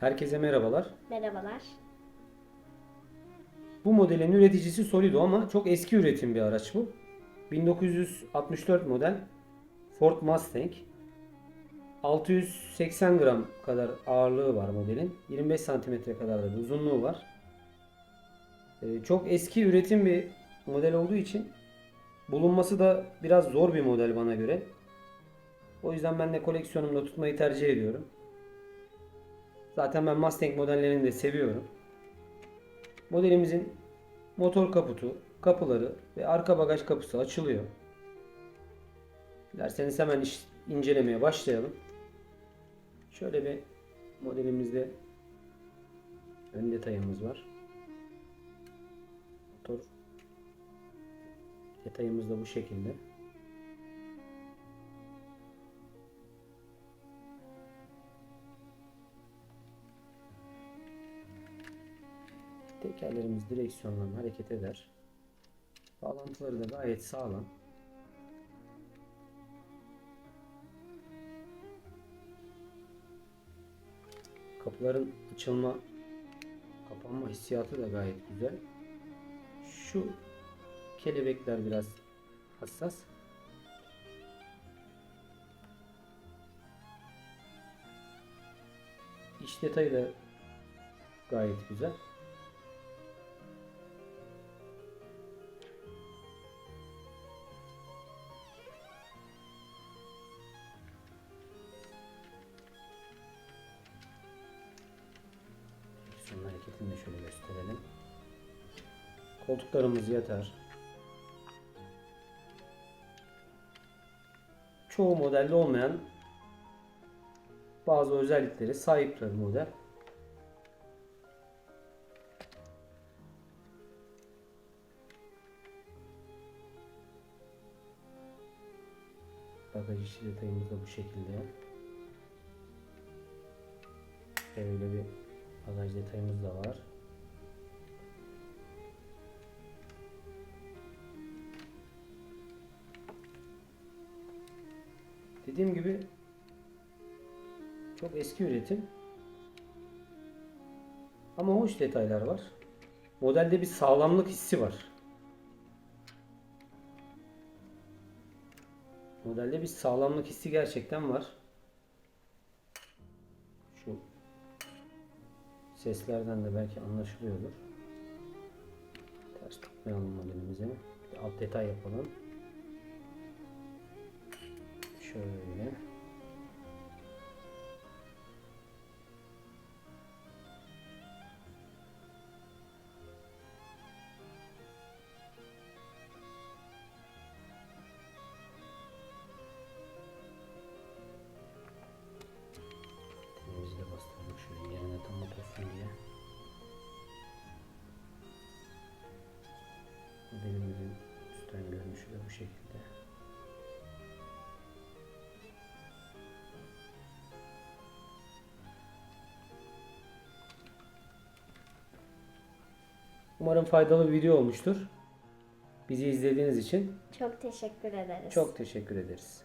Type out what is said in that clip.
Herkese merhabalar. Merhabalar. Bu modelin üreticisi Solido ama çok eski üretim bir araç bu. 1964 model Ford Mustang. 680 gram kadar ağırlığı var modelin. 25 santimetre kadar da bir uzunluğu var. Ee, Çok eski üretim bir model olduğu için bulunması da biraz zor bir model bana göre. O yüzden ben de koleksiyonumda tutmayı tercih ediyorum. Zaten ben Mustang modellerini de seviyorum. Modelimizin motor kaputu, kapıları ve arka bagaj kapısı açılıyor. Dilerseniz hemen incelemeye başlayalım. Şöyle bir modelimizde ön detayımız var. Motor detayımız da bu şekilde. Tekerlerimiz direksiyonla hareket eder. Bağlantıları da gayet sağlam. Kapıların açılma, kapanma hissiyatı da gayet güzel. Şu kelebekler biraz hassas. İç detayı da gayet güzel. Son hareketini de şöyle gösterelim. Koltuklarımız yatar. Çoğu modelde olmayan bazı özellikleri sahip model. Bagaj içi detayımız da bu şekilde. Şöyle bir bagaj detayımız da var. Dediğim gibi çok eski üretim. Ama hoş detaylar var. Modelde bir sağlamlık hissi var. Modelde bir sağlamlık hissi gerçekten var. Seslerden de belki anlaşılıyordur. Ters tutmayalım modelimize. Bir alt detay yapalım. Şöyle. Modelimizin üstten görünüşü de bu şekilde. Umarım faydalı bir video olmuştur. Bizi izlediğiniz için Çok teşekkür ederiz. çok teşekkür ederiz.